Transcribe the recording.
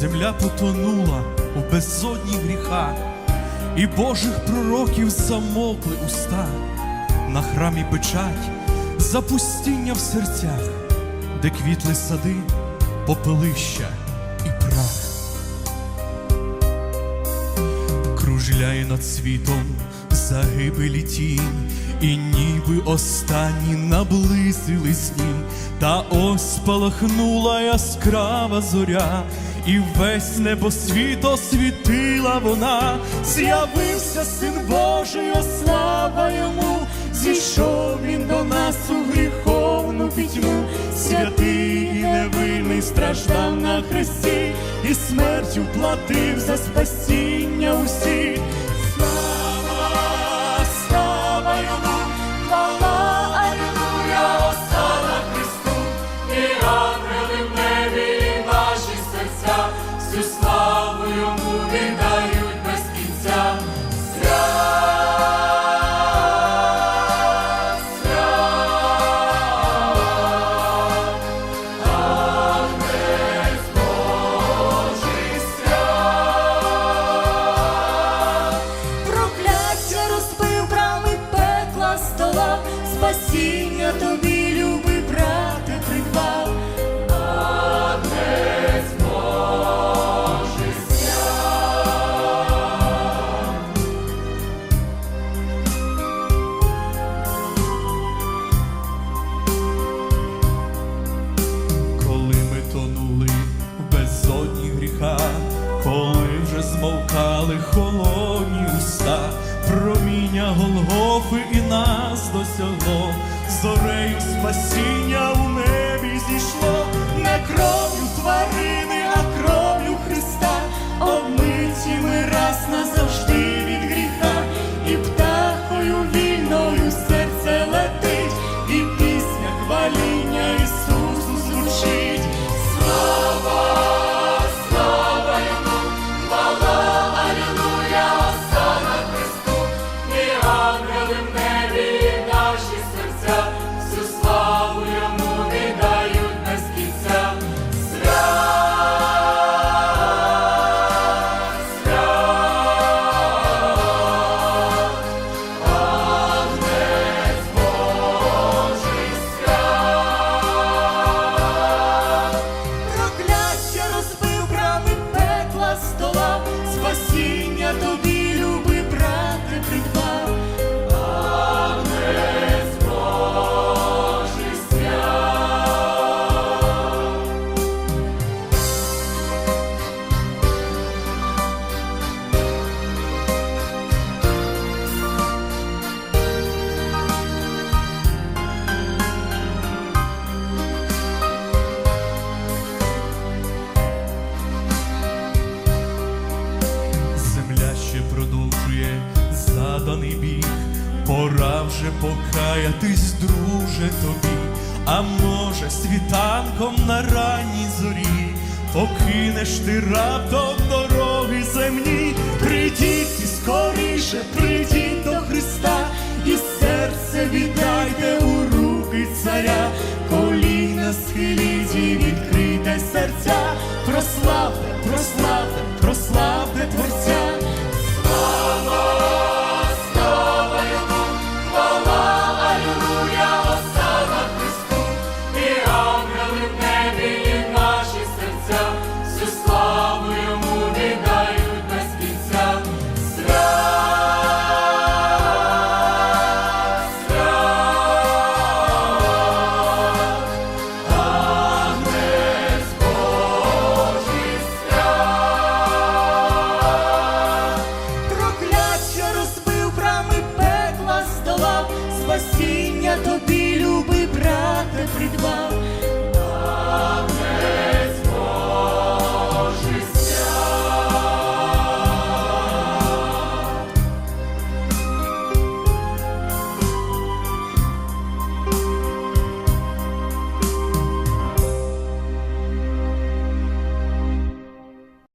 земля потонула у безодні гріха, і Божих пророків замовкли уста, на храмі печать, запустіння в серцях, де квітли сади, попелища і прах. кружляє над світом загибелі тінь, і ніби останні наблизили сні, та ось спалахнула яскрава зоря, і весь небосвіт освітила вона, з'явився син Божий, слава йому, зійшов він до нас у гріховну пітьму, святий і невинний страждав на хресті, і смертю платив за спасіння усі. Вже змовкали холодні уста, проміння Голгофи і нас досягло, зорею спасіння у небі пора вже покаятись, друже тобі, а може світанком на ранній зорі, покинеш ти раптом дороги земні, прийдіть і скоріше, прийдіть до Христа, і серце віддайте у руки царя, коліна схиліть і відкрийте серця, прославте, прославте, прославте Творця.